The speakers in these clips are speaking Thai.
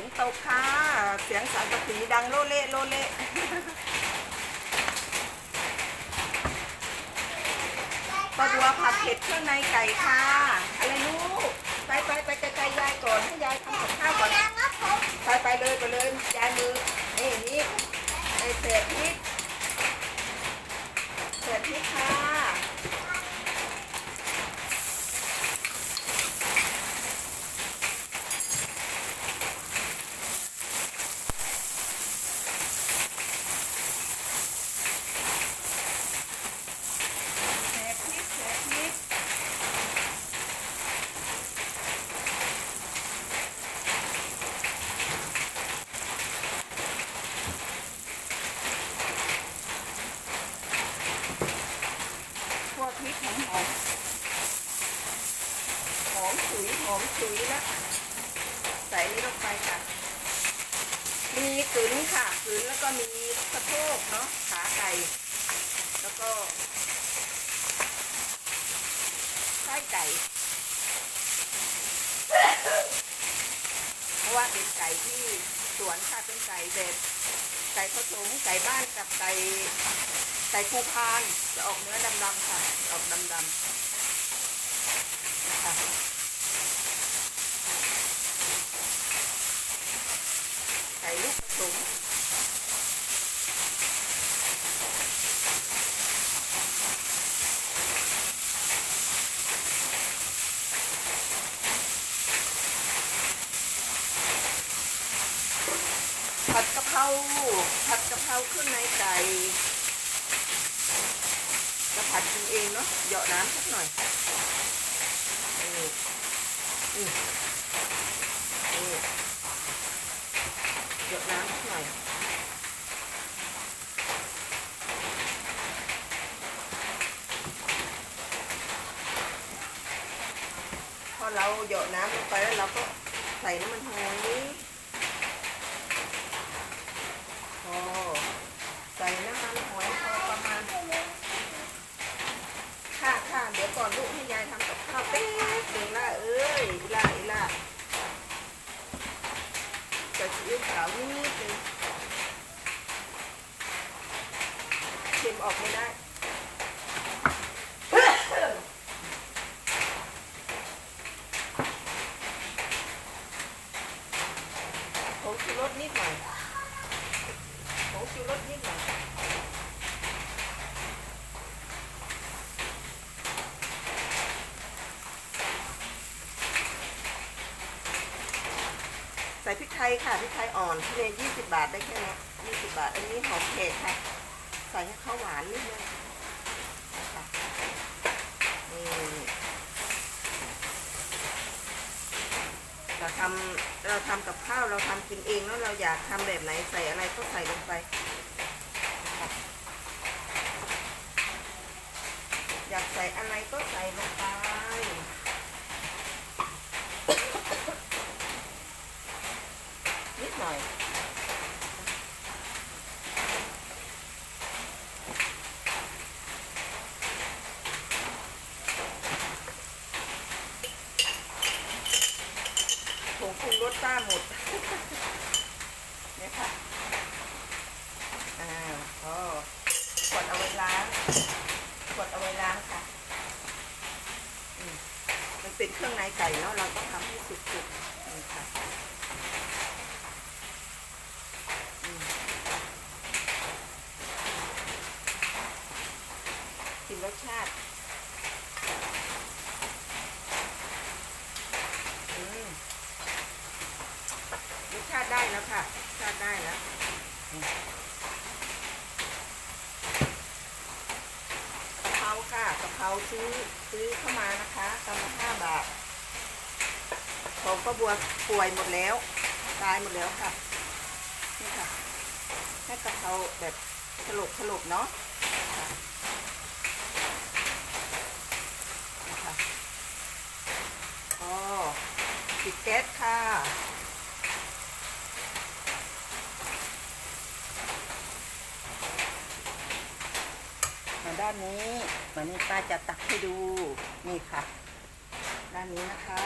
นตกค่ะ เสียงสังกะสีดังโลเละโลเละปลาบัวผัดเผ็ดเครื่องในไก่ค่ะ อะไรลูกไปไปไปไกลๆยายก่อนให้ยายทำกับข้าวก่อนไปไปเลยไปเลยยายมือนี่นี่ไอเศษพริกเศษพริกค่ะเศษพริกเศษพริก กหอมหอมหอมฉุยหอมฉุยแล้วใส่นี้ลงไปค่ะ มีกึ๋นค่ะกึ๋นแล้วก็มีสะโพกเนาะ ขาไก่ แล้วก็ไส้ไก่ เพราะว่าเป็นไก่ที่สวนค่ะเป็นไก่แบบไก่ผสมไก่บ้านกับไก่ ไก่ภูพานจะออกเนื้อดำๆค่ะ ออกดำๆนะคะไก่ลูกผสมผัดกะเพราผัดกะเพราเครื่องในไก่ ผัดกินเองเนาะเหยาะน้ำสักหน่อยนี่นี่นี่เหยาะน้ำสักหน่อยพอเราเหยาะน้ำลงไปแล้วเราก็ใส่น้ำมันหอยพอใส่น้ำมันหอยพอประมาณ ค่ะค่ะเดี๋ยวก่อนลูกให้ยายทำกับข้าวแป๊บหนึ่งละเอ้ยอีล่าอีล่า จะซีอิ๊วขาวนิดนึงเค็มออกไม่ได้ผงชูรสนิดหน่อยผงชูรสนิดหน่อย ส่พริกไทยค่ะพริกไทยอ่อนที่เลยยี่สิบบาทได้แค่นี้ยี่สิบบาท อันนี้หอมเผ็ดค่ะ ใส่ให้ข้าวหวานนิดนึงนะคะนี่เราทำเราทำกับข้าวเราทำกินเองแล้วเราอยากทำแบบไหนใส่อะไรก็ใส่ลงไปอยากใส่อะไรก็ใส่ลงไป นิดหน่อย ผงปรุงรสป้าหมด เนี่ยค่ะ อ่าพอกดเอาไว้ล้าง กดเอาไว้ล้างค่ะมันเป็นเครื่องในไก่เนาะเราต้องทำให้สุกๆนี่ค่ะชิมรสชาติรสชาติได้แล้วค่ะรสชาติได้แล้วอืมกะเพราค่ะกะเพรา ซื้อซื้อเข้ามานะคะกำละห้าบาทของป้าบัวป่วยหมดแล้ว ตายหมดแล้วค่ะ นี่ค่ะให้กะเพราแบบสลบสลบเนาะนะคะอ๋อปิดแก๊สค่ะ ด้านนี้วันนี้ป้าจะตักให้ดูนี่ค่ะ ด้านนี้นะคะ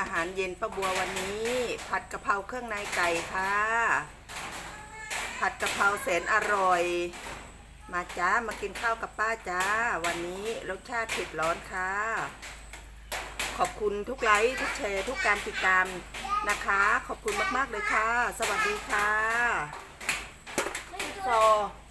อาหารเย็นป้าบัววันนี้ ผัดกะเพราเครื่องในไก่ค่ะ ผัดกะเพราแสนอร่อย มาจ้ามากินข้าวกับป้าจ้า วันนี้รสชาติเผ็ดร้อนค่ะ ขอบคุณทุกไลค์ทุกแชร์ทุกการติดตามนะคะ ขอบคุณมากๆเลยค่ะ สวัสดีค่ะไม่โซตัว